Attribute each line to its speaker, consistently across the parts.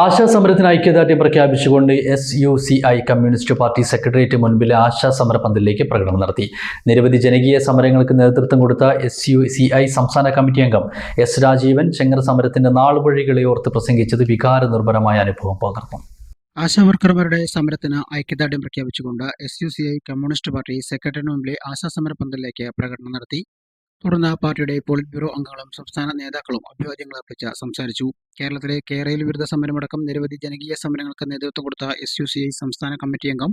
Speaker 1: ആശാ സമരത്തിന് ഐക്യദാർഢ്യം പ്രഖ്യാപിച്ചുകൊണ്ട് S U C I communist party secretariat മുൻപിലെ ASHA സമര പന്തലിലേക്ക് പ്രകടനം നടത്തി. നിരവധി ജനകീയ സമരങ്ങൾക്ക് നേതൃത്വം കൊടുത്ത എസ് യു സി ഐ സംസ്ഥാന കമ്മിറ്റി അംഗം എസ് രാജീവൻ ചെങ്ങറ സമരത്തിന്റെ നാളുവഴികളെ ഓർത്ത് പ്രസംഗിച്ചത് വികാര നിർഭരമായ അനുഭവം പകർന്നു.
Speaker 2: ആശാവർക്കർമാരുടെ സമരത്തിന് ഐക്യദാർഢ്യം പ്രഖ്യാപിച്ചുകൊണ്ട് S U C I communist party secretary മുമ്പിലെ ആശാ സമര പന്തലിലേക്ക് പ്രകടനം നടത്തി. തുടർന്ന് പാർട്ടിയുടെ പോളിറ്റ് ബ്യൂറോ അംഗങ്ങളും സംസ്ഥാന നേതാക്കളും അഭിവാദ്യങ്ങൾ അർപ്പിച്ച് സംസാരിച്ചു. കേരളത്തിലെ കേരയിൽ വിരുദ്ധ സമരമടക്കം നിരവധി ജനകീയ സമരങ്ങൾക്ക് നേതൃത്വം കൊടുത്ത എസ് യു സി ഐ സംസ്ഥാന കമ്മിറ്റി അംഗം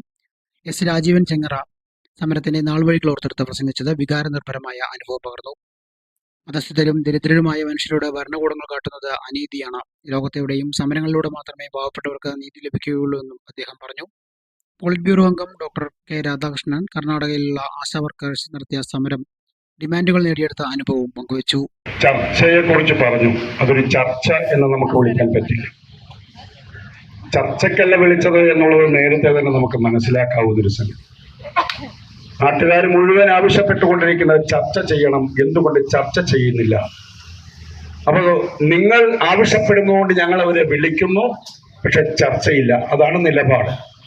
Speaker 2: എസ് രാജീവൻ ചെങ്ങറ സമരത്തിന്റെ നാൾവഴികൾ ഓർത്തെടുത്ത് പ്രസംഗിച്ചത് വികാരനിർഭരമായ അനുഭവം പകർന്നു. മതസ്ഥിതരും ദരിദ്രരുമായ മനുഷ്യരോട് ഭരണകൂടങ്ങൾ കാട്ടുന്നത് അനീതിയാണ്. ലോകത്തെവിടെയും സമരങ്ങളിലൂടെ മാത്രമേ പാവപ്പെട്ടവർക്ക് നീതി ലഭിക്കുകയുള്ളൂ എന്നും അദ്ദേഹം പറഞ്ഞു. പോളിറ്റ് ബ്യൂറോ അംഗം ഡോക്ടർ കെ രാധാകൃഷ്ണൻ കർണാടകയിലുള്ള ആശാ വർക്കേഴ്സ് നടത്തിയ സമരം ഡിമാൻഡുകൾ നേടിയെടുത്ത അനുഭവവും പങ്കുവച്ചു.
Speaker 3: ചർച്ചയെ കുറിച്ച് പറഞ്ഞു. അതൊരു ചർച്ച എന്ന് നമുക്ക് വിളിക്കാൻ പറ്റില്ല. ചർച്ചക്കല്ല വിളിച്ചത് എന്നുള്ളത് നേരത്തെ തന്നെ നമുക്ക് മനസ്സിലാക്കാവുന്ന ഒരു സംഗതി. നാട്ടുകാർ മുഴുവൻ ആവശ്യപ്പെട്ടുകൊണ്ടിരിക്കുന്നത് ചർച്ച ചെയ്യണം. എന്തുകൊണ്ട് ചർച്ച ചെയ്യുന്നില്ല? അപ്പോൾ നിങ്ങൾ ആവശ്യപ്പെടുന്നതുകൊണ്ട് ഞങ്ങൾ അവരെ വിളിക്കുന്നു. പക്ഷെ ചർച്ചയില്ല. അതാണ് നിലപാട്.